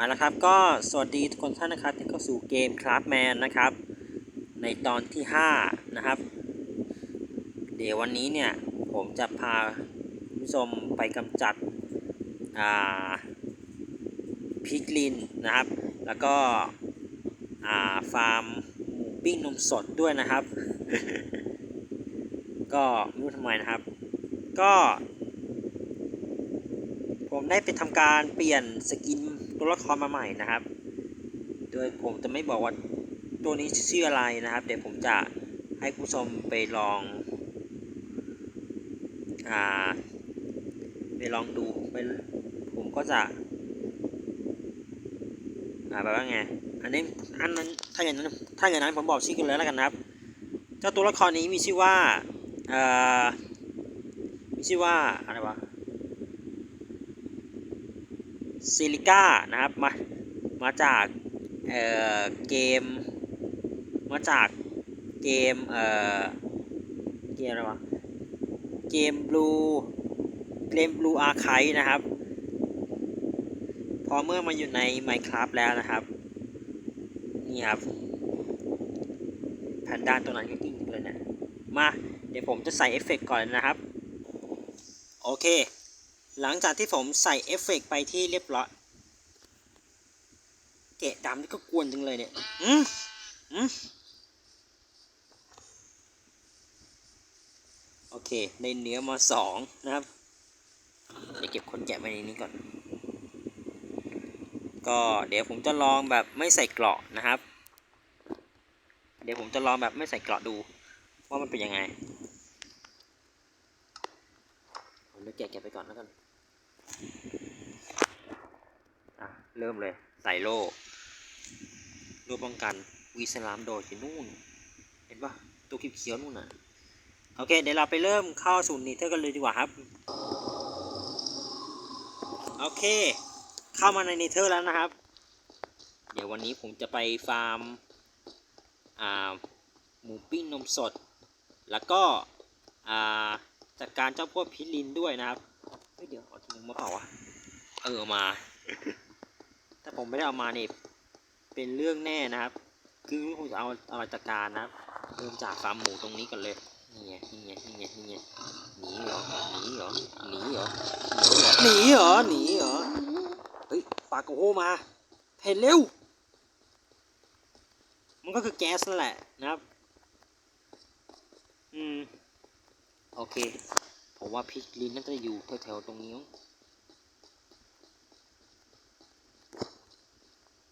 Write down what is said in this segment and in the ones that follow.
เอาละครับก็สวัสดีทุกคนท่านนะครับที่เข้าสู่เกม Craftman นะครับ ในตอนที่ 5 นะครับ เดี๋ยววันนี้เนี่ยผมจะพาผู้ชมไปกำจัดพิกลินนะครับ แล้วก็ฟาร์มหมูปิ้งนมสดด้วยนะครับ ก็ไม่รู้ทำไมนะครับ ก็ ผมได้ไปทำการเปลี่ยนสกิน ตัวละครมาใหม่นะครับ โดยผมจะไม่บอกว่าตัวนี้ชื่ออะไรนะครับ เดี๋ยวผมจะให้ผู้ชมไปลองอ่าไปลองดูไปผมก็จะอ่าแบบว่าไงอันนี้อันนั้นถ้าอย่างนั้นถ้าอย่างนั้นผมบอกชื่อกันเลยแล้วกันนะครับเจ้าตัวละครนี้มีชื่อว่าเอ่อมีชื่อว่าอะไรวะ ซิลิก้านะครับมามาจากเอ่อเกม มาจากเกมเอ่อเกมอะไรวะเกมบลูเกมบลูอาร์ไคนะครับ พอเมื่อมาอยู่ใน Minecraft แล้วนะครับ นี่ครับแพนด้านตัวนั้นก็กิ้งเลยนะ มา เดี๋ยวผมจะใส่เอฟเฟกต์ก่อนนะครับ โอเค หลังจากที่ผมใส่เอฟเฟกต์ไปที่เรียบร้อยเกะดำนี่ก็กวนจังเลยเนี่ยอืมอืมโอเคในเนื้อมาสองนะครับ เดี๋ยวเก็บคนแกะไว้ในนี้ก่อน ก็เดี๋ยวผมจะลองแบบไม่ใส่เกราะนะครับ เดี๋ยวผมจะลองแบบไม่ใส่เกราะดูว่ามันเป็นยังไง ผมจะแกะแกะไปก่อนแล้วกัน อะ เริ่มเลย ใส่โล่โล่ป้องกันวีสลามโดดอยู่นู่น เห็นปะตัวเขียวนู่นน่ะ โอเค เดี๋ยวเราไปเริ่มเข้าสู่นิเทอร์กันเลยดีกว่าครับ โอเค เข้ามาในนิเทอร์แล้วนะครับ เดี๋ยววันนี้ผมจะไปฟาร์ม อ่า หมูปิ้งนมสด แล้วก็ อ่า จัดการเจ้าพวกพิลินด้วยนะครับเฮ้ยเดี๋ยวเอาถุงมาเปล่าวะเออเอามา ถ้าผมไม่ได้เอามาเนี่ยเป็นเรื่องแน่นะครับ คือผมจะเอาเอาจัดการนะครับเริ่มจากฟาร์มหมูตรงนี้ก่อนเลยนี่ไงนี่ไงนี่ไงนี่ไงหนีเหรอหนีเหรอหนีเหรอหนีเหรอหนีเหรอเฮ้ยปากโกโฮมาเพนเร็วมันก็คือแก๊สนั่นแหละนะครับ อืม โอเค ผมว่าพิกลินน่าจะอยู่แถวๆตรงนี้มั้ง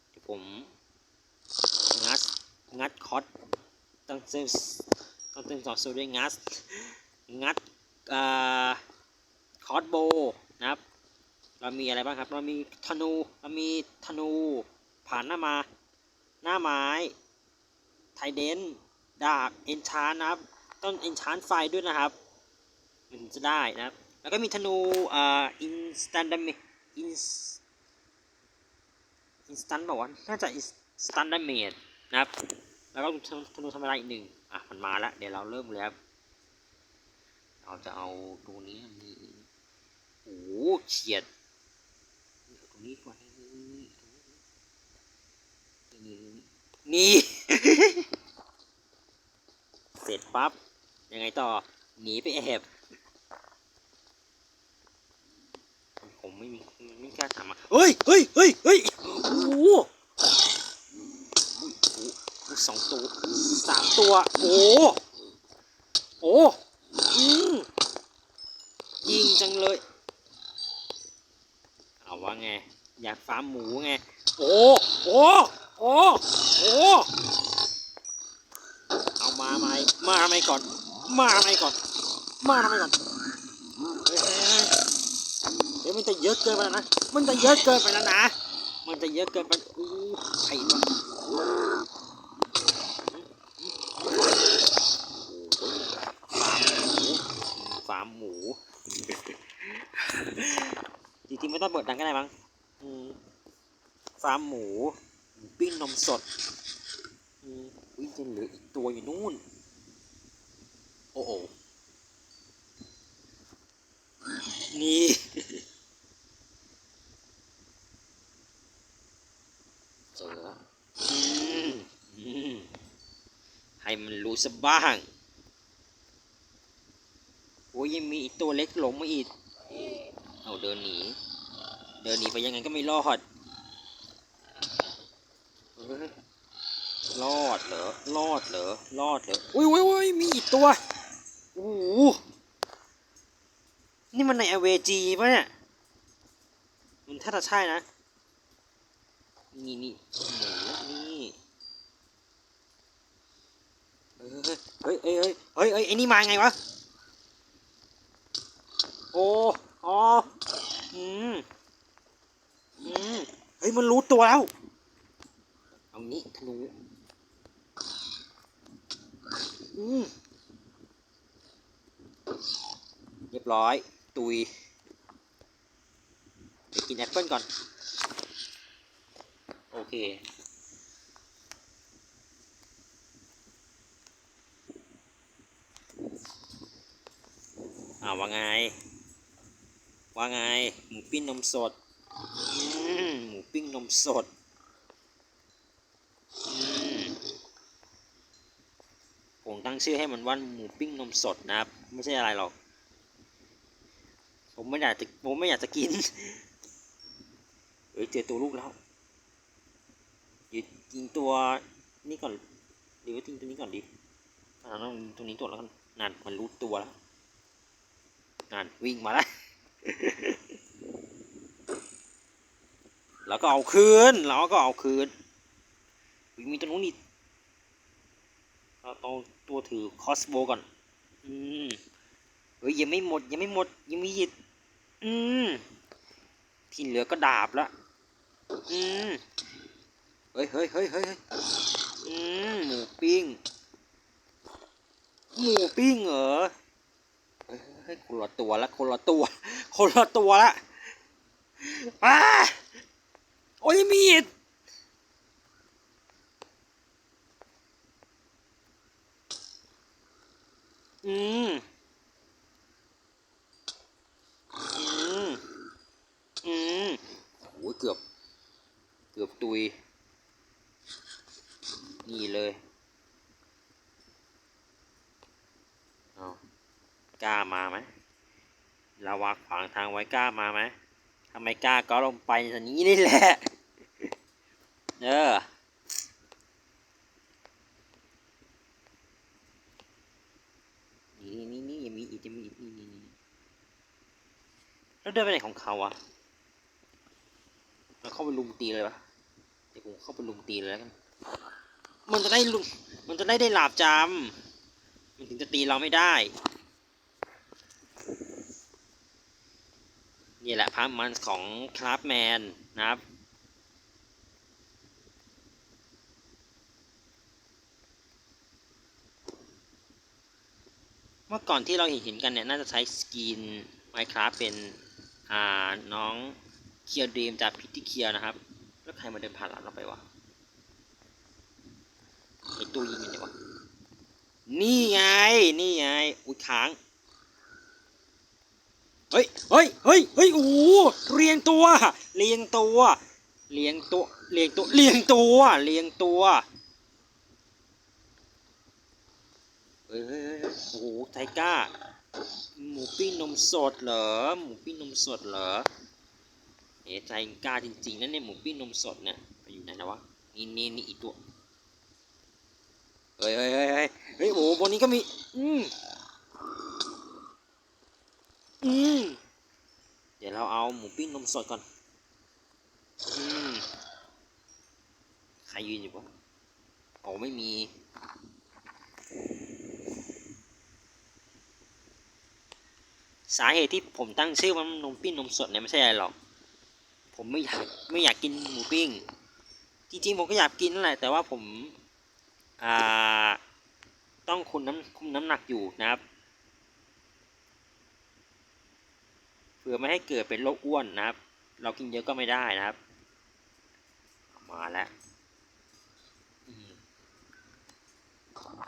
เดี๋ยวผม งัด งัดคอร์ดต้องเซลต้องเต็มสองโซด้วยงัด งัดอ่าคอร์ดโบนะครับ เรามีอะไรบ้างครับ เรามีธนู เรามีธนู ผ่านหน้ามา หน้าไม้ ไทเดนดาบ เอนชานนะครับ ต้องเอนชานไฟด้วยนะครับ มันจะได้นะครับ แล้วก็มีธนูอ่าอินสแตนดามอินอินสแตนบอกว่าน่าจะอินสแตนดาเมดนะครับ แล้วก็ธนูธรรมดาอีกหนึ่งอะมันมาแล้ว เดี๋ยวเราเริ่มเลยครับเราจะเอาตัวนี้นี่โอ้โหเฉียดตรงนี้ก่อนนี่นี่นี่ เสร็จปั๊บ ยังไงต่อ หนีไปแอบ ผมไม่ มีไม่กล้าทำอะเฮ้ยเฮ้ยเฮ้ยเฮ้ยโอ้โหโอ้โหสองตัวสามตัว โอ้โอ้อืมยิงจังเลย เอาว่าไง อยากฟาร์มหมูไง โอ้โอ้โอ้โอ้เอามาไหมมาไหมก่อน มาไหมก่อน มาทำไมก่อนเฮ้ยเดี๋ยวมันจะเยอะเกินไปแล้วนะ มันจะเยอะเกินไปแล้วนะ มันจะเยอะเกินไปอู้ใครวะฟาร์มหมู จริงๆไม่ต้องเปิดดังก็ได้มั้งฟาร์มหมู ปิ้งนมสดอืมวิ่งจะเหลืออีกตัวอยู่นู่น โอ้โหนี่ เจอแล้วอืมอืม ให้มันรู้สบ้างโอ้ยยังมีอีกตัวเล็กหลงมาอีก เอาเดินหนี เดินหนีไปยังไงก็ไม่รอดรอดเหรอ รอดเหรอ รอดเหรอ อุ้ยอุ้ยอุ้ยมีอีกตัว โอ้โห นี่มันในอเวจีปะเนี่ย มันถ้าจะใช่นะ นี่นี่ เฮ้ยเฮ้ยเฮ้ยเฮ้ยเฮ้ยไอ้นี่มาไงวะ โอ้อ๋ออืมอืมเฮ้ยมันรู้ตัวแล้ว เอานี้ธนูอืมเรียบร้อย ตุยเดี๋ยวกินแอปเปิลก่อน โอเค อ่าว่าไง ว่าไง หมูปิ้งนมสดหมูปิ้งนมสดผมตั้งชื่อให้มันว่าหมูปิ้งนมสดนะครับ ไม่ใช่อะไรหรอก ผมไม่อยากจะผมไม่อยากจะกินเอ้ยเจอตัวลูกแล้วหยุดยิงตัวนี่ก่อนหรือว่ายิงตัวนี้ก่อนดีอ่าต้องตัวนี้ตัวแล้วกันนั่นมันรู้ตัวแล้ว นั่นวิ่งมาแล้ว แล้วก็เอาคืนแล้วก็เอาคืนอุ๊ยมีตัวนู้นอีกเราต้องตัวถือคอสโบก่อน อืมเฮ้ยยังไม่หมดยังไม่หมดยังมีอีกอืมที่เหลือก็ดาบละอืมเฮ้ยเฮ้ยเฮ้ยเฮ้ยอืมหมูปิ้ง หมูปิ้งเหรอ ฮ้ยคนละตัวละคนละตัวคนละตัวละอ้าโอ้ยมีดอืมอืมอืมโอ้ยเกือบ เกือบตุย นี่เลยเอา กล้ามาไหมเราวางขวางทางไว้กล้ามาไหมทำไมกล้าก็ลงไปในนี้นี่แหละเออนี่นี่นี่ยังมีอีกยังมีอีกนี่นี่นี่แล้วเดินไปไหนของเขาอะแล้วเข้าไปลุมตีเลยปะเดี๋ยวผมเข้าไปลุมตีเลยแล้วกัน มันจะได้ลุมมันจะได้ได้หลาบจำมันถึงจะตีเราไม่ได้ นี่แหละพาร์ทมันของคราฟแมนนะครับเมื่อก่อนที่เราเห็นเห็นกันเนี่ย น่าจะใช้สกิน Minecraft เป็น อ่า น้องเคียร์ดีมจากพิติเคียนะครับ แล้วใครมาเดินผ่านหลังเราไปวะไอตัวยิงยังไงวะ นี่ไง นี่ไง อุ้ยค้าง เฮ้ยเฮ้ยเฮ้ยเฮ้ยโอ้เรียงตัว เรียงตัวเรียงตัวเรียงตัวเรียงตัวเรียงตัวเฮ้ยโอ้โหไทก้า หมูปิ้งนมสดเหรอ หมูปิ้งนมสดเหรอเอ๋ใจกล้าจริงๆนั่นเนี่ยหมูปิ้งนมสดเนี่ยไปอยู่ไหนนะวะ นี่นี่นี่อีกตัวเฮ้ยเฮ้ยเฮ้ยเฮ้ยเฮ้ยโอ้โหบนนี้ก็มี อืม เดี๋ยวเราเอาหมูปิ้งนมสดก่อนอืมใครยืนอยู่ปะโอ้ไม่มีสาเหตุที่ผมตั้งชื่อว่านมปิ้งนมสดเนี่ยไม่ใช่อะไรหรอก ผมไม่อยากไม่อยากกินหมูปิ้ง จริงๆผมก็อยากกินนั่นแหละ แต่ว่าผม อ่า ต้องคุมน้ำคุมน้ำหนักอยู่นะครับ พื่อไม่ให้เกิดเป็นโรคอ้วนนะครับ เรากินเยอะก็ไม่ได้นะครับ มาแล้ว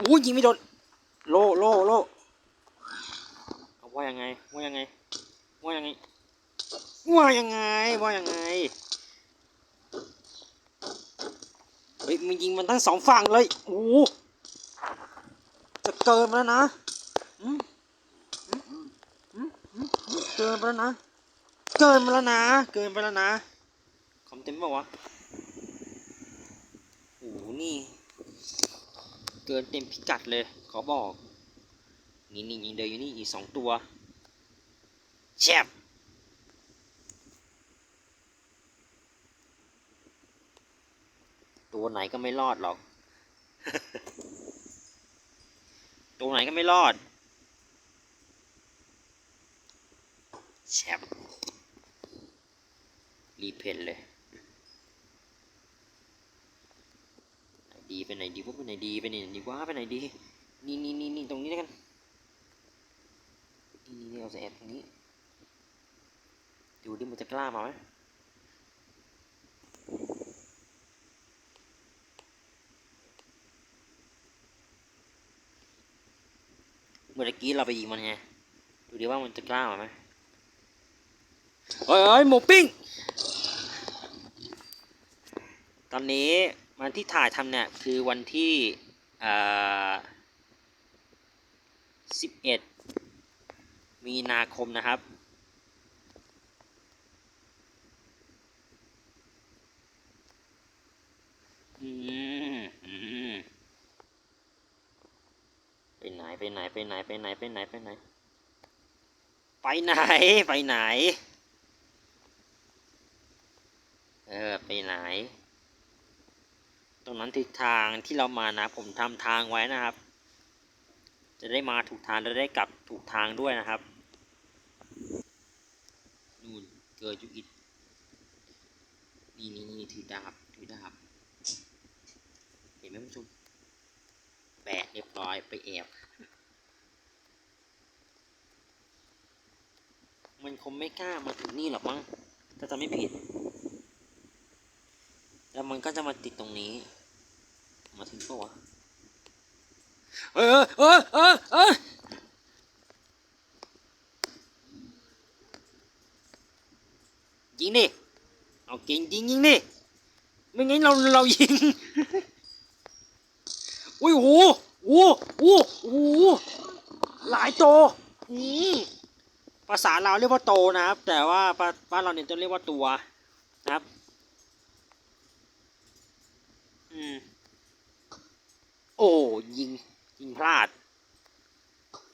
อู้ยิงไม่โดนโลโลโลเอาว่ายังไงว่ายังไงว่ายังไงว่ายังไงว่ายังไงเฮ้ยมันยิงมันทั้งสองฝั่งเลยโอ้จะเกินแล้วนะอืมอืมอืมอืมอืม เกินไปแล้วนะ เกินไปแล้วนะ เกินไปแล้วนะคอมเต็มป่าวะโอ้โหนี่ เกินเต็มพิกัดเลย ขอบอก นี่นี่ยิงเดียวอยู่นี่อีกสองตัวแชบตัวไหนก็ไม่รอดหรอก ตัวไหนก็ไม่รอด แชบรีเพนเลยดีไปไหนดีวะไปไหนดีไปไหนดีวะไปไหนดีนี่นี่นี่นี่ตรงนี้แล้วกันนี่นี่เราจะแอบตรงนี้ดูดิมันจะกล้ามาไหมเมื่อกี้เราไปยิงมันไงดูดิว่ามันจะกล้ามาไหม เฮ้ยเฮ้ยหมูปิ้ง ตอนนี้วันที่ถ่ายทำเนี่ย คือวันที่สิบเอ็ดมีนาคมนะครับ อืมอืมไปไหน ไปไหน ไปไหน ไปไหน ไปไหน ไปไหน ไปไหน ไปไหน เออ ไปไหน ตรงนั้นทิศทางที่เรามานะ ผมทำทางไว้นะครับ จะได้มาถูกทางและได้กลับถูกทางด้วยนะครับนู่นเกิดอยู่อีกนี่นี่นี่ถือดาบถือดาบเห็นไหมผู้ชมแปะเรียบร้อยไปแอบมันคงไม่กล้ามาถึงนี่หรอกมั้งถ้าจำไม่ผิด แล้วมันก็จะมาติดตรงนี้ มาถึงปะวะเออเออเออเออยิงดิ เอาเก่งยิงยิงดิ ไม่งั้นเราเรายิง อุ้ยโหโอ้โหโอ้โหหลายโตอืมภาษาเราวเรียกว่าโตนะครับ แต่ว่าบ้านบ้านเราเนี่ยจะเรียกว่าตัวนะครับ อืม โอ้ยิงยิงพลาด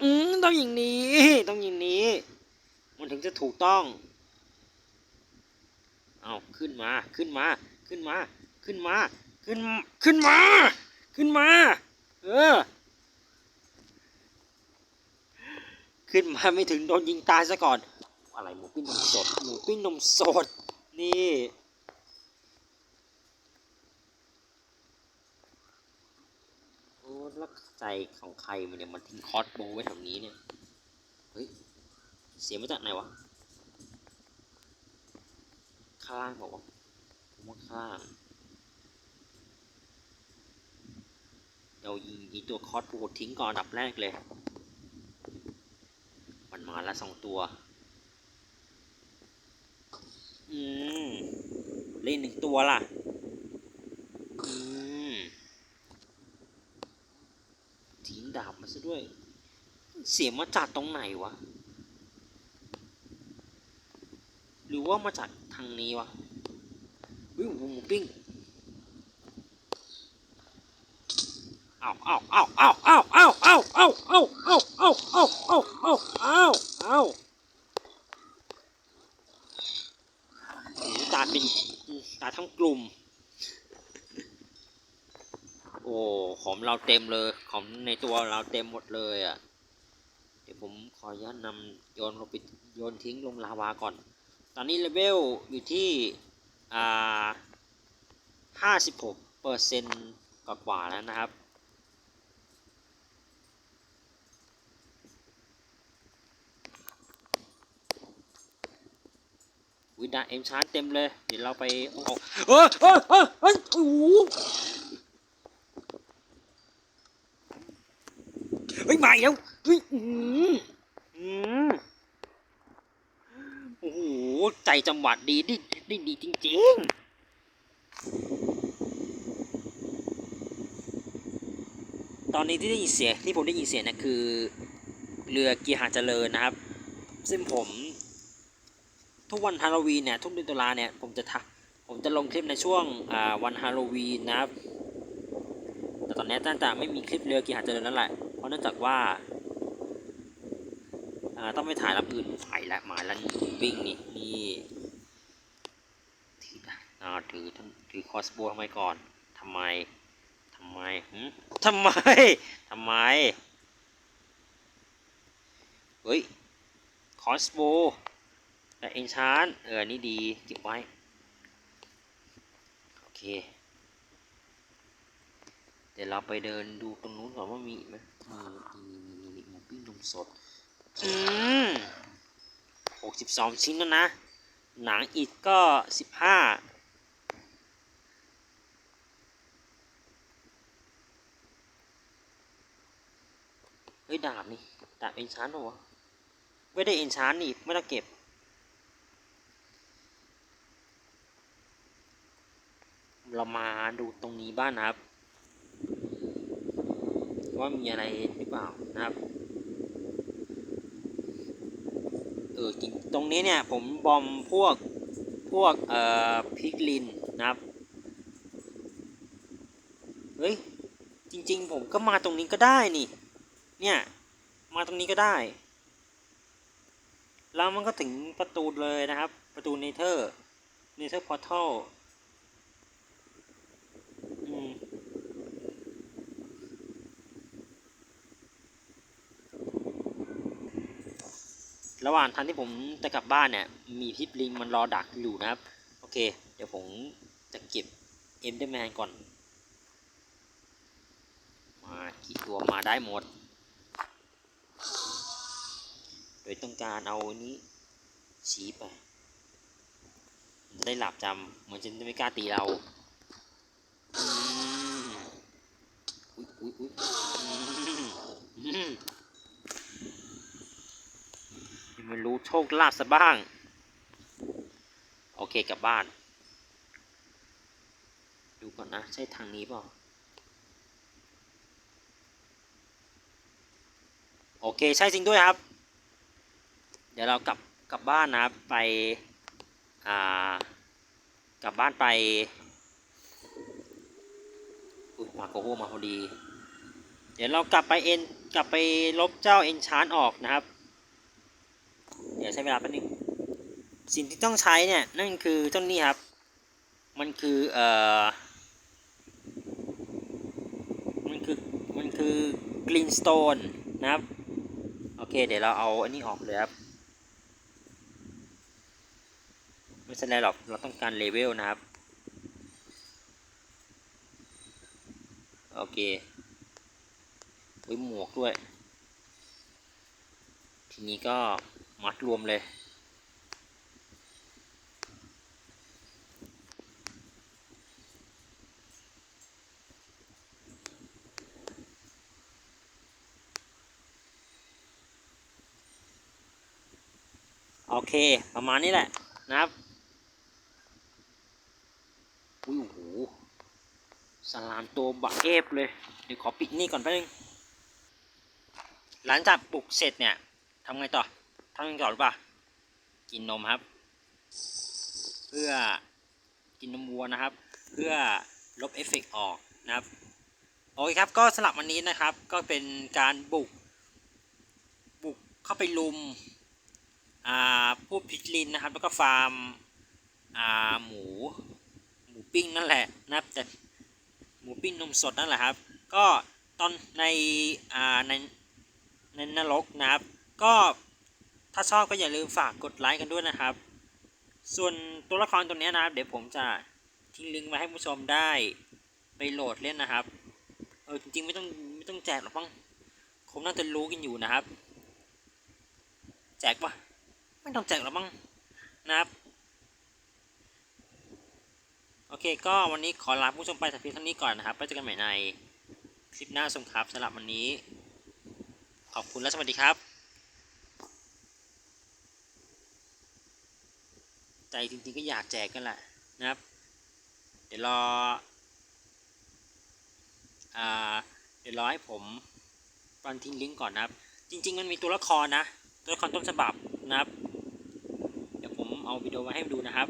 อืมต้องอย่างนี้ ต้องอย่างนี้ มันถึงจะถูกต้อง เอาขึ้นมาขึ้นมา ขึ้นมา ขึ้นมา ขึ้นขึ้นมา ขึ้นมา เออ ขึ้นมาไม่ถึงโดนยิงตายซะก่อน อะไรหมูปิ้งนมสดหมูปิ้งนมสดนี่ โอ้ แล้วใจของใครมันเนี่ยมันทิ้งคอร์สโบว์ไว้แถวนี้เนี่ย เฮ้ย เสียงมาจากไหนวะ ข้างล่างบอกว่าผมว่าข้างล่างเดี๋ยวยิงอีตัวคอร์สโบว์ทิ้งก่อนอันดับแรกเลย มันมาละสองตัว อืมเล่นหนึ่งตัวล่ะ อืม ทิ้ง ดาบมาซะด้วย เสียงมาจากตรงไหนวะ หรือว่ามาจากทางนี้วะวิวหมูปิ้งเอาเอาเอาเอาเอาเอาเอาเอาเอาเอาเอาเอาเอาเอาเอาเอาโอ้โหตาเป็นตาทั้งกลุ่ม โอ้ ของเราเต็มเลย ของในตัวเราเต็มหมดเลยอะ เดี๋ยวผมขออนุญาตนำโยนลงไปโยนทิ้งลงลาวาก่อน ตอนนี้เลเวลอยู่ที่อ่าห้าสิบหกเปอร์เซ็นต์กว่าๆแล้วนะครับวิดาเอ็มชาร์จเต็มเลย เดี๋ยวเราไปเอาออเฮ้ยเฮ้ยเฮ้โอ้โห เฮ้ยมาแล้วเฮ้ยอืมอืมโอ้โหใจจังหวัดดีดิได้ดีจริงๆ ตอนนี้ที่ได้ยินเสียงที่ผมได้ยินเสียงนะคือ เรือเกียร์หาเจริญนะครับ ซึ่งผม ทุกวันฮาโลวีนเนี่ยทุกเดือนตุลาเนี่ยผมจะทำผมจะลงคลิปในช่วงวันฮาโลวีนนะครับ แต่ตอนนี้ตั้งแต่ไม่มีคลิปเรือเกียร์หาเจริญนั่นแหละ ราะเนื่องจากว่าต้องไปถ่ายลำอื่นไปละมาแล้ววิ่งนี่นี่ถืออ่าถือถือคอสโบทำไมก่อนทำไมทำไมหึทำไมทำไมเฮ้ยคอสโบแต่เอนชานเออนี่ดีเก็บไว้ โอเค เดี๋ยวเราไปเดินดูตรงนู้นก่อนว่ามีไหมมีมีมีหมูปิ้งนมสด อืมหกสิบสองชิ้นแล้วนะ หนังอีกก็สิบห้าเฮ้ยดาบนี่ดาบเอนชานหรอวะไม่ได้เอนชานนี่ไม่ต้องเก็บเรามาดูตรงนี้บ้างนะครับ ว่ามีอะไรหรือเปล่านะครับเออจริงตรงนี้เนี่ยผมบอมพวกพวกเอ่อพิกลินนะครับเฮ้ยจริง ๆ ผมก็มาตรงนี้ก็ได้นี่เนี่ยมาตรงนี้ก็ได้ แล้วมันก็ถึงประตูเลยนะครับ ประตูเนเธอร์เนเธอร์พอร์ทัลอืม ระหว่างทางที่ผมจะกลับบ้านเนี่ย มีพิษลิงมันรอดักอยู่นะครับ โอเค เดี๋ยวผมจะเก็บเอ็มเดอร์แมนก่อน มากี่ตัวมาได้หมด โดยต้องการเอาอันนี้ชี้ไปมันจะได้หลับจำมันจะไม่กล้าตีเราอืมอุ๊ยอุ๊ยอุ๊ย ไม่รู้โชคลาภซะบ้าง โอเคกลับบ้าน ดูก่อนนะ ใช่ทางนี้เปล่าโอเคใช่จริงด้วยครับ เดี๋ยวเรากลับกลับบ้านนะครับไปอ่ากลับบ้านไปอุ้ยมาโกโฮมาพอดี เดี๋ยวเรากลับไปเอ็นกลับไปลบเจ้าเอ็นชานออกนะครับ ใช้เวลาแป๊บนึงสิ่งที่ต้องใช้เนี่ยนั่นคือต้นนี้ครับ มันคือเอ่อมันคือมันคือกรีนสโตนนะครับ โอเค เดี๋ยวเราเอาอันนี้ออกเลยครับ ไม่ใช่ไรหรอกเราต้องการเลเวลนะครับ โอเคไว้หมวกด้วย ทีนี้ก็ มัดรวมเลยโอเค ประมาณนี้แหละนะครับ อุ้ยโอ้โหสลามตัวบักเอฟเลย เดี๋ยวขอปิดนี่ก่อนแป๊บนึง หลังจากปลุกเสร็จเนี่ยทำไงต่อ ทำยังไงต่อหรือเปล่ากินนมครับ เพื่อกินนมวัวนะครับ เพื่อลบเอฟเฟกต์ออกนะครับโอเคครับก็สลับวันนี้นะครับ ก็เป็นการบุก บุกเข้าไปลุมอ่าพวกพิกลินนะครับ แล้วก็ฟาร์มหมู หมูปิ้งนั่นแหละนะครับแต่หมูปิ้งนมสดนั่นแหละครับ ก็ตอนในในในนรกนะครับ ก็ ถ้าชอบก็อย่าลืมฝากกดไลค์กันด้วยนะครับ ส่วนตัวละครตัวนี้นะครับ เดี๋ยวผมจะทิ้งลิงก์ไว้ให้ผู้ชมได้ไปโหลดเล่นนะครับ เออจริงๆไม่ต้องไม่ต้องแจกหรอกมั้งคงน่าจะรู้กันอยู่นะครับ แจกปะไม่ต้องแจกหรอกมั้งนะครับ โอเคก็วันนี้ขอลาผู้ชมไปแต่เพียงเท่านี้ก่อนนะครับไว้เจอกันใหม่ในคลิปหน้าชมครับสำหรับวันนี้ ขอบคุณและสวัสดีครับ ใจจริงๆก็อยากแจกกันแหละนะครับ เดี๋ยวรออ่าดี๋ยวรอให้ผมตอนทิ้งลิงก์ก่อนนะครับ จริง ๆ มันมีตัวละครนะ ตัวละครต้นฉบับนะครับ เดี๋ยวผมเอาวิดีโอมาให้ดูนะครับ